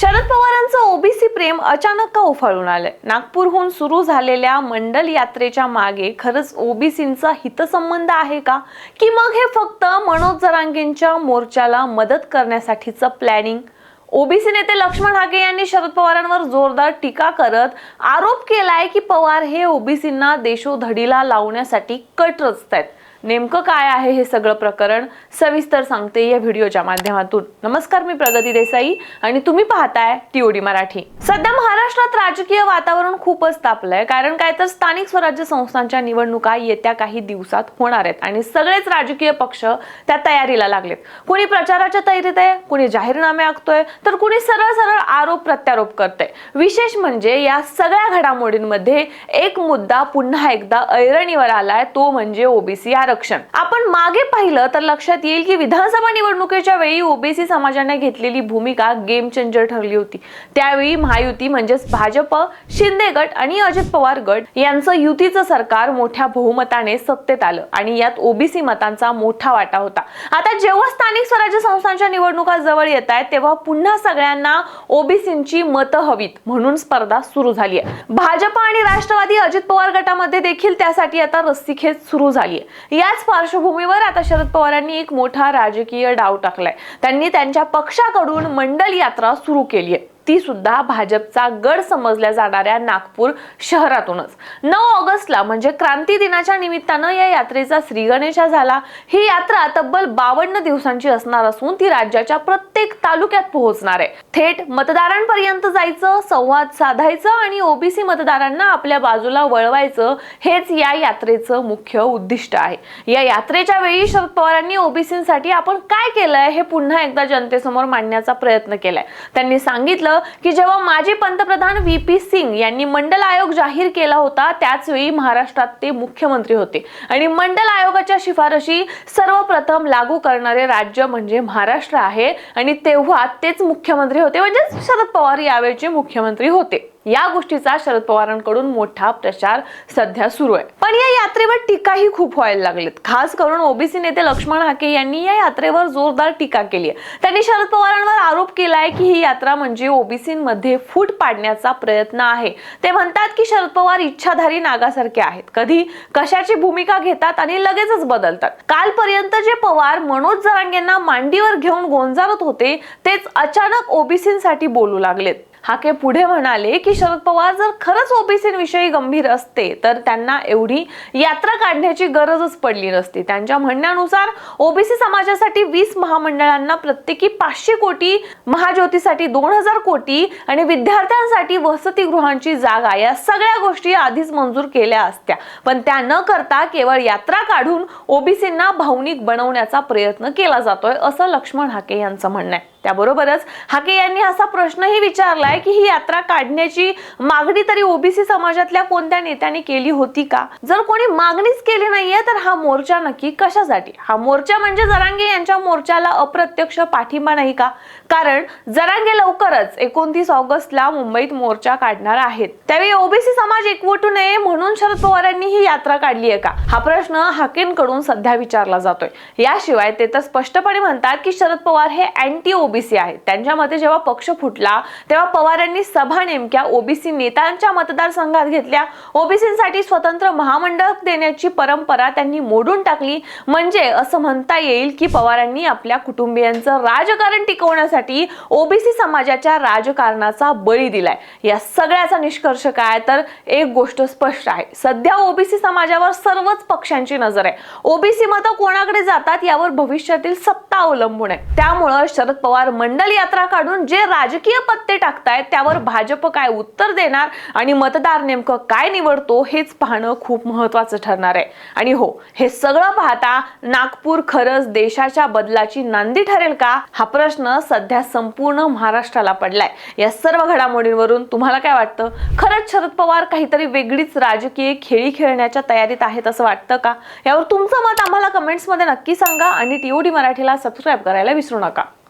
शरद पवारांचं ओबीसी प्रेम अचानक का उफाळून आलंय? नागपूरहून सुरू झालेल्या मंडल यात्रेच्या मागे खरंच ओबीसींचा हितसंबंध आहे का? की मग हे फक्त मनोज जरांगेंच्या मोर्चाला मदत करण्यासाठीचं प्लॅनिंग ओबीसी नेते लक्ष्मण हागे यांनी शरद पवारांवर जोरदार टीका करत आरोप केलाय की पवार हे ओबीसींना देशोधडीला लावण्यासाठी कट रचतायत नेमकं काय आहे हे सगळं प्रकरण सविस्तर सांगते या व्हिडिओच्या माध्यमातून. नमस्कार मी प्रगती देसाई आणि तुम्ही पाहताय टीओडी मराठी. सध्या महाराष्ट्रात राजकीय वातावरण खूपच तापलंय कारण काय तर स्थानिक स्वराज्य संस्थांच्या निवडणुका येत्या काही दिवसात होणार आहेत आणि सगळेच राजकीय पक्ष त्या तयारीला लागलेत. कुणी प्रचाराच्या तयारीत आहे कुणी जाहीरनामे आखतोय तर कुणी सरळ सरळ आरोप प्रत्यारोप करतंय. विशेष म्हणजे या सगळ्या घडामोडींमध्ये एक मुद्दा पुन्हा एकदा ऐरणीवर आलाय तो म्हणजे ओबीसी आरक्षण. आपण मागे पाहिलं तर लक्षात येईल की विधानसभा निवडणुकीच्या वेळी ओबीसी समाजाने घेतलेली भूमिका गेम चेंजर ठरली होती. त्यावेळी महायुती म्हणजेच भाजप शिंदे गट आणि अजित पवार गट यांचं युतीचं सरकार मोठ्या बहुमताने सत्तेत आलं आणि यात ओबीसी मतांचा मोठा वाटा होता. आता जेव्हा स्थानिक स्वराज्य संस्थांच्या निवडणुका जवळ येत आहेत तेव्हा पुन्हा सगळ्यांना ओबीसींची मतं हवीत म्हणून स्पर्धा सुरू झाली आहे. भाजप आणि राष्ट्रवादी अजित पवार गटामध्ये देखील त्यासाठी आता रस्सीखेच सुरू झाली आहे याच पार्श्वभूमीवर आता शरद पवारांनी एक मोठा राजकीय डाव टाकलाय. त्यांनी त्यांच्या पक्षाकडून मंडल यात्रा सुरू केली आहे ती सुद्धा भाजपचा गड समजल्या जाणाऱ्या नागपूर शहरातूनच. नऊ ऑगस्टला म्हणजे क्रांती दिनाच्या निमित्तानं या यात्रेचा श्रीगणेशा झाला. ही यात्रा तब्बल बावन्न दिवसांची असणार असून ती राज्याच्या प्रत्येक तालुक्यात पोहोचणार आहे. थेट मतदारांपर्यंत जायचं संवाद साधायचं आणि ओबीसी मतदारांना आपल्या बाजूला वळवायचं हेच या यात्रेचं मुख्य उद्दिष्ट आहे. या यात्रेच्या वेळी शरद पवारांनी ओबीसीसाठी आपण काय केलंय हे पुन्हा एकदा जनतेसमोर मांडण्याचा प्रयत्न केलाय. त्यांनी सांगितलं की जेव्हा माजी पंतप्रधान व्ही पी सिंग यांनी मंडल आयोग जाहीर केला होता त्याच वेळी महाराष्ट्रात ते मुख्यमंत्री होते. आणि मंडल आयोगाच्या शिफारशी सर्वप्रथम लागू करणारे राज्य म्हणजे महाराष्ट्र आहे. आणि तेव्हा तेच मुख्यमंत्री होते. म्हणजे शरद पवार यावेळचे मुख्यमंत्री होते. या गोष्टीचा शरद पवारांकडून मोठा प्रचार सध्या सुरू आहे. पण या यात्रेवर टीकाही खूप व्हायला लागलेत. खास करून ओबीसी नेते लक्ष्मण हाके यांनी या यात्रेवर जोरदार टीका केली आहे. त्यांनी शरद पवारांवर आरोप केलाय की ही यात्रा म्हणजे ओबीसींमध्ये फूट पाडण्याचा प्रयत्न आहे. ते म्हणतात की शरद पवार इच्छाधारी नागासारखे आहेत. कधी कशाची भूमिका घेतात आणि लगेचच बदलतात. कालपर्यंत जे पवार मनोज जरांगेंना मांडीवर घेऊन गोंजारत होते तेच अचानक ओबीसींसाठी बोलू लागलेत. हाके पुढे म्हणाले की शरद पवार जर खरंच ओबीसीविषयी गंभीर असते तर त्यांना एवढी यात्रा काढण्याची गरजच पडली नसती. त्यांच्या म्हणण्यानुसार ओबीसी समाजासाठी वीस महामंडळांना प्रत्येकी पाचशे कोटी महाज्योतीसाठी दोन हजार कोटी आणि विद्यार्थ्यांसाठी वसतिगृहांची जागा या सगळ्या गोष्टी आधीच मंजूर केल्या असत्या. पण त्या न करता केवळ यात्रा काढून ओबीसींना भावनिक बनवण्याचा प्रयत्न केला जातोय असं लक्ष्मण हाके यांचं म्हणणं आहे. त्याबरोबरच हाके यांनी असा प्रश्नही विचारलाय की ही यात्रा काढण्याची मागणी तरी ओबीसी समाजातल्या कोणत्या नेत्याने केली होती का? जर कोणी मागणीच केली नाहीये तर हा मोर्चा नक्की कशासाठी? हा मोर्चा म्हणजे जरांगे यांच्या मोर्चाला अप्रत्यक्ष पाठिंबा नाही का? कारण जरांगे लवकरच एकोणतीस ऑगस्टला मुंबईत मोर्चा काढणार आहेत. त्यावेळी ओबीसी समाज एकवटू नये म्हणून शरद पवारांनी ही यात्रा काढली आहे का? हा प्रश्न हाकेंकडून सध्या विचारला जातोय. याशिवाय ते तर स्पष्टपणे म्हणतात की शरद पवार हे अँटी ओबीसी आहेत त्यांच्या मते जेव्हा पक्ष फुटला तेव्हा पवारांनी सभा नेमक्या ओबीसी नेत्यांच्या मतदारसंघात घेतल्या. ओबीसीसाठी स्वतंत्र महामंडळ देण्याची परंपरा त्यांनी मोडून टाकली. म्हणजे असं म्हणता येईल की पवारांनी आपल्या कुटुंबियांचं राजकारण टिकवण्यासाठी ओबीसी समाजाच्या राजकारणाचा बळी दिलाय. या सगळ्याचा निष्कर्ष काय तर एक गोष्ट स्पष्ट आहे. सध्या ओबीसी समाजावर सर्वच पक्षांची नजर आहे. ओबीसी मतं कोणाकडे जातात यावर भविष्यातील सत्ता अवलंबून आहे. त्यामुळं शरद पवार मंडल यात्रा काढून जे राजकीय पत्ते टाकतायत त्यावर भाजप काय उत्तर देणार आणि मतदार नेमकं काय निवडतो हेच पाहणं खूप महत्वाचं ठरणार आहे. आणि हो हे सगळं पाहता नागपूर खरंच देशाच्या बदलाची नांदी ठरेल का? हा प्रश्न सध्या संपूर्ण महाराष्ट्राला पडलाय. या सर्व घडामोडींवरून तुम्हाला काय वाटतं? खरंच शरद पवार काहीतरी वेगळीच राजकीय खेळी खेळण्याच्या तयारीत आहेत असं वाटतं का? यावर तुमचं मत आम्हाला कमेंट्समध्ये नक्की सांगा आणि टीओडी मराठीला सबस्क्राईब करायला विसरू नका.